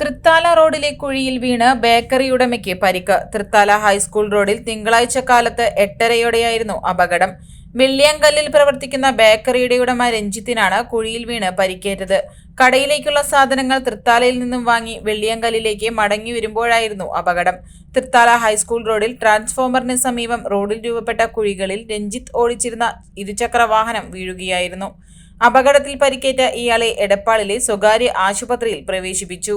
തൃത്താല റോഡിലെ കുഴിയിൽ വീണ് ബേക്കറി ഉടമയ്ക്ക് പരിക്ക്. തൃത്താല ഹൈസ്കൂൾ റോഡിൽ തിങ്കളാഴ്ച കാലത്ത് എട്ടരയോടെയായിരുന്നു അപകടം. വെള്ളിയങ്കല്ലിൽ പ്രവർത്തിക്കുന്ന ബേക്കറിയുടെ ഉടമ രഞ്ജിത്തിനാണ് കുഴിയിൽ വീണ് പരിക്കേറ്റത്. കടയിലേക്കുള്ള സാധനങ്ങൾ തൃത്താലയിൽ നിന്നും വാങ്ങി വെള്ളിയങ്കല്ലിലേക്ക് മടങ്ങി വരുമ്പോഴായിരുന്നു അപകടം. തൃത്താല ഹൈസ്കൂൾ റോഡിൽ ട്രാൻസ്ഫോമറിന് സമീപം റോഡിൽ രൂപപ്പെട്ട കുഴികളിൽ രഞ്ജിത്ത് ഓടിച്ചിരുന്ന ഇരുചക്ര വാഹനം വീഴുകയായിരുന്നു. അപകടത്തിൽ പരിക്കേറ്റ ഇയാളെ എടപ്പാളിലെ സ്വകാര്യ ആശുപത്രിയിൽ പ്രവേശിപ്പിച്ചു.